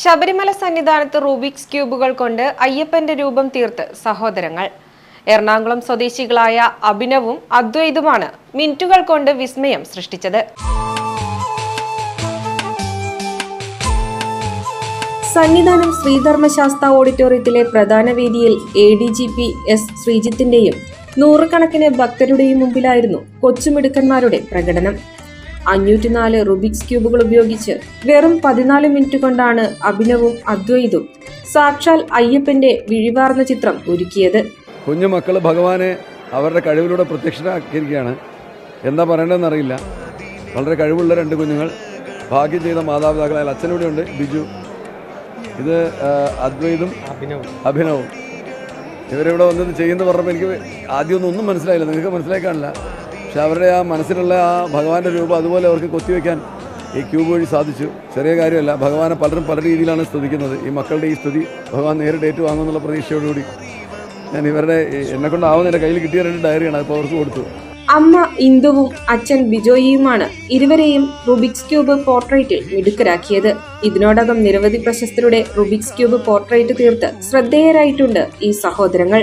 ശബരിമല സന്നിധാനത്ത് റൂബിക്സ് ക്യൂബുകൾ കൊണ്ട് അയ്യപ്പന്റെ രൂപം തീർത്ത് സഹോദരങ്ങൾ. എറണാകുളം സ്വദേശികളായ അഭിനവും അദ്വൈതുമാണ് മിനിറ്റുകൾ കൊണ്ട് വിസ്മയം സൃഷ്ടിച്ചത്. സന്നിധാനം ശ്രീധർമ്മശാസ്ത്ര ഓഡിറ്റോറിയത്തിലെ പ്രധാന വേദിയിൽ A D G P S ശ്രീജിത്തിന്റെയും നൂറുകണക്കിന് ഭക്തരുടെയും മുമ്പിലായിരുന്നു കൊച്ചുമിടുക്കന്മാരുടെ പ്രകടനം. അഞ്ഞൂറ്റിനാല് റുബിക്സ് ക്യൂബുകൾ ഉപയോഗിച്ച് വെറും പതിനാല് മിനിറ്റ് കൊണ്ടാണ് അഭിനവും അദ്വൈതും സാക്ഷാൽ അയ്യപ്പന്റെ വിഴിവാർന്ന ചിത്രം ഒരുക്കിയത്. കുഞ്ഞു മക്കൾ ഭഗവാനെ അവരുടെ കഴിവിലൂടെ പ്രത്യക്ഷരാക്കിയിരിക്കുകയാണ്. എന്താ പറയേണ്ടതെന്ന് അറിയില്ല. വളരെ കഴിവുള്ള രണ്ട് കുഞ്ഞുങ്ങൾ. ഭാഗ്യം ചെയ്ത മാതാപിതാക്കളായ അച്ഛനിവിടെ ഉണ്ട് ബിജു. ഇത് അദ്വൈതും അഭിനവും. ഇവരിവിടെ വന്നത് ചെയ്യുന്ന പറഞ്ഞപ്പോൾ എനിക്ക് ആദ്യമൊന്നും ഒന്നും മനസ്സിലായില്ല. നിങ്ങൾക്ക് മനസ്സിലായി കാണില്ല. പക്ഷെ അവരുടെ ആ മനസ്സിലുള്ള ആ ഭഗവാന്റെ രൂപം അതുപോലെ അവർക്ക് കൊത്തിവെക്കാൻ ഈ ക്യൂബ് വഴി സാധിച്ചു. ചെറിയ കാര്യമല്ല ഭഗവാനെ പലരും പല രീതിയിലാണ് സ്തുതിക്കുന്നത്. ഈ മക്കളുടെ ഈ സ്തുതി ഭഗവാൻ നേരിട്ട് ഏറ്റുവാങ്ങുന്നുള്ള പ്രതീക്ഷയോടുകൂടി ഞാൻ ഇവരുടെ എന്നെ കൊണ്ടാവുന്ന എന്റെ കയ്യിൽ കിട്ടിയ രണ്ട് ഡയറിയാണ് അപ്പോൾ അവർക്ക് കൊടുത്തു. അമ്മ ഇന്ദുവും അച്ഛൻ ബിജോയിയുമാണ് ഇരുവരെയും റുബിക്സ് ക്യൂബ് പോർട്രേറ്റിൽ മിടുക്കരാക്കിയത്. ഇതിനോടകം നിരവധി പ്രശസ്തരുടെ റുബിക്സ് ക്യൂബ് പോർട്രേറ്റ് തീർത്ത് ശ്രദ്ധേയരായിട്ടുണ്ട് ഈ സഹോദരങ്ങൾ.